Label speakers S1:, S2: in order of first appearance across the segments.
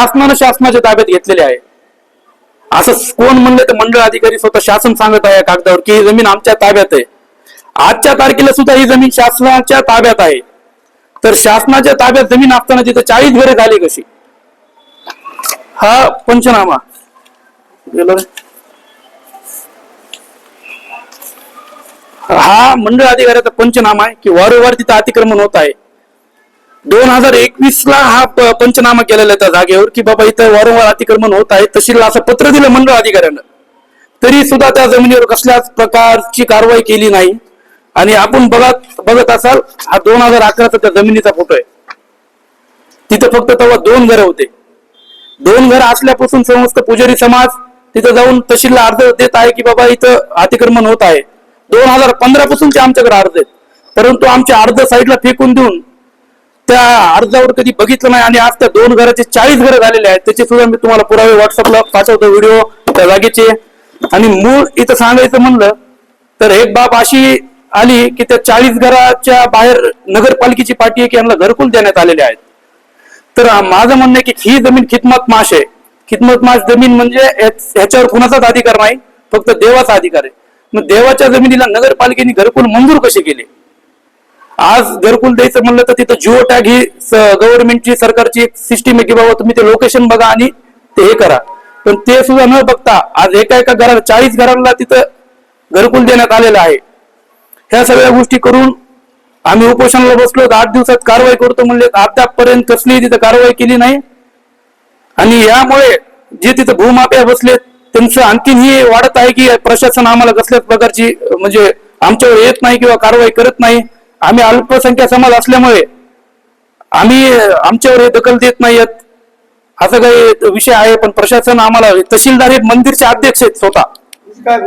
S1: शासनानं शासनाच्या ताब्यात घेतलेले आहे. असं कोण म्हणलं तर मंडळ अधिकारी स्वतः शासन सांगत आहे या कागदावर की ही जमीन आमच्या ताब्यात आहे. आजच्या तारखेला सुद्धा ही जमीन शासनाच्या ताब्यात आहे. तर शासनाच्या ताब्यात जमीन असताना तिथं चाळीस घरे झाली कशी? हा पंचनामा. हा मंडळ अधिकाऱ्याचा पंचनामा आहे की वारंवार तिथं अतिक्रमण होत आहे. दोन हजार एकवीस ला हा प- पंचनामा केलेला आहे त्या जागेवर की बाबा इथं वारंवार अतिक्रमण होत आहे तहसीलला असं पत्र दिलं मंडळ अधिकाऱ्यानं. तरी सुद्धा त्या जमिनीवर कसल्याच प्रकारची कारवाई केली नाही. आणि आपण बघत बघत असाल हा दोन हजार अकराचा त्या जमिनीचा फोटो आहे. तिथं फक्त तेव्हा दोन घरं होते. दोन घरं असल्यापासून समस्त पुजारी समाज तिथं जाऊन तहसीलला अर्ज देत आहे की बाबा इथं अतिक्रमण होत आहे. दोन हजार पंधरा पासूनचे आमच्याकडे अर्ज आहेत. परंतु आमच्या अर्ज साईडला फेकून देऊन त्या अर्जावर कधी बघितलं नाही आणि आज त्या दोन घराचे चाळीस घरं झालेले आहेत त्याचे सुद्धा मी तुम्हाला पुरावे व्हॉट्सअपला पाठवतो व्हिडिओ त्या जागेचे. आणि मूळ इथं सांगायचं म्हणलं तर एक बाब अशी आली की त्या चाळीस घराच्या बाहेर नगरपालिकेची पाठी आहे की यांना घरकुल देण्यात आलेले आहेत. तर माझं म्हणणं आहे की ही जमीन खिदमत माश आहे. खिदमत माश जमीन म्हणजे ह्याच्यावर कुणाचाच अधिकार नाही फक्त देवाचा अधिकार आहे. मग देवाच्या जमिनीला नगरपालिकेने घरकुल मंजूर कसे केले? आज घरकुल द्यायचं म्हणलं तर तिथं जिओ टॅग ही गव्हर्नमेंटची सरकारची एक सिस्टीम आहे की बाबा तुम्ही ते लोकेशन बघा आणि ते हे करा. पण ते सुद्धा न बघता आज एका एका घराला चाळीस घरांना तिथं घरकुल देण्यात आलेलं आहे. ह्या सगळ्या गोष्टी करून आम्ही उपोषणाला बसलो आठ दिवसात कारवाई करतो म्हणले अद्यापपर्यंत कसलीही तिथं कारवाई केली नाही. आणि यामुळे जे तिथं भूमाप्या बसलेत त्यांचं आणखीन ही वाढत आहे की प्रशासन आम्हाला कसल्याच प्रकारची म्हणजे आमच्यावर येत नाही किंवा कारवाई करत नाही. आम्ही अल्पसंख्या समाज असल्यामुळे आम्ही आमच्यावर हे दखल देत नाहीयेत. असा काही विषय आहे पण प्रशासन आम्हाला तहसीलदार हे मंदिरचे अध्यक्ष आहेत स्वतः.
S2: काय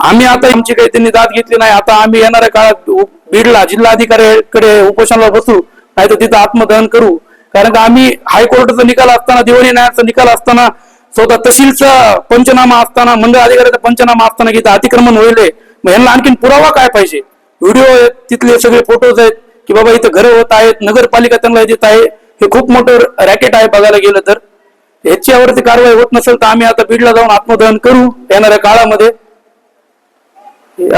S1: आम्ही आता आमची काही त्यांनी दाद घेतली नाही. आता आम्ही येणाऱ्या काळात बीडला जिल्हाधिकाऱ्याकडे उपोषणाला बसू नाही तर तिथं आत्मदहन करू. कारण का आम्ही हायकोर्टाचा निकाल असताना दिवाणी न्यायाचा निकाल असताना स्वतः तहसीलचा पंचनामा असताना मंडळ अधिकाऱ्याचा पंचनामा असताना की अतिक्रमण होईल मग यांना आणखीन पुरावा काय पाहिजे? व्हिडिओ आहेत तिथले सगळे फोटोज आहेत की बाबा इथं घरं होत आहेत नगरपालिका त्यांना देत आहे. हे खूप मोठं रॅकेट आहे बघायला गेलं तर. ह्याच्यावरती कारवाई होत नसेल तर आम्ही आता बीडला जाऊन आत्मदहन करू येणाऱ्या काळामध्ये. हे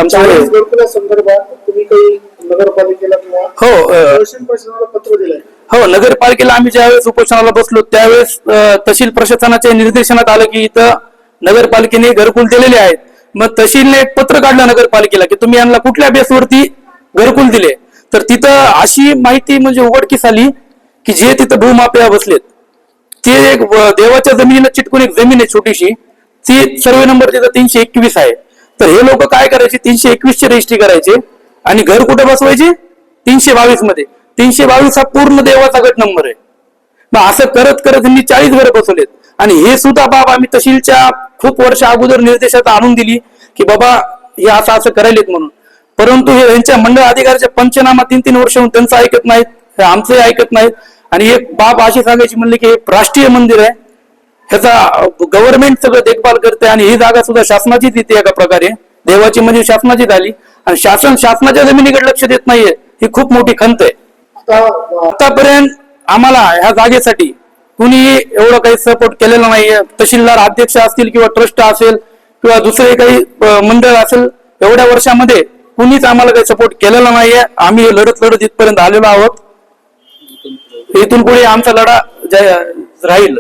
S1: हो हो नगरपालिकेला आम्ही ज्यावेळेस उपोषणाला बसलो त्यावेळेस तहसील प्रशासनाच्या निर्देशनात आलं की इथं नगरपालिकेने घरकुल दिलेले आहेत. मग तहसीलने एक पत्र काढलं नगरपालिकेला की तुम्ही यांना कुठल्या बेसवरती घरकुल दिले? तर तिथं अशी माहिती म्हणजे उघडकीस आली की जे तिथं भूमाफिया बसलेत ते एक देवाच्या जमिनीला चिटकून एक जमीन आहे छोटीशी ती सर्वे नंबर तिथं तीनशे एकवीस आहे. तर हे लोक काय करायचे? तीनशे एकवीसची रजिस्ट्री करायचे आणि घर कुठे बसवायचे? तीनशे बावीसमध्ये. तीनशे बावीस हा पूर्ण देवाचा गट नंबर आहे. मग असं करत करत मी चाळीस घर बसवलेत. आणि हे सुद्धा बाब आम्ही तहसीलच्या खूप वर्ष अगोदर निर्देशात आणून दिली की बाबा हे असं असं करायलेत म्हणून. परंतु हे यांच्या मंडळ अधिकाऱ्याच्या पंचनामा तीन तीन वर्ष होऊन त्यांचं ऐकत नाहीत हे आमचंही ऐकत नाहीत. आणि एक बाब अशी सांगायची म्हणली की हे राष्ट्रीय मंदिर आहे. ह्याचा गव्हर्नमेंट सगळं देखभाल करते आणि ही जागा सुद्धा शासनाचीच येते एका प्रकारे. देवाची म्हणजे शासनाची झाली. आणि शासन शासनाच्या जमिनीकडे लक्ष देत नाहीये. ही खूप मोठी खंत आहे. आतापर्यंत आम्हाला ह्या जागेसाठी कुणीही एवढं काही सपोर्ट केलेला नाहीये. तहसीलदार अध्यक्ष असतील किंवा ट्रस्ट असेल किंवा दुसरे काही मंडळ असेल एवढ्या वर्षामध्ये कुणीच आम्हाला काही सपोर्ट केलेला नाहीये. आम्ही लढत लढत इथपर्यंत आलेलो आहोत. इथून पुढे आमचा लढा राहील.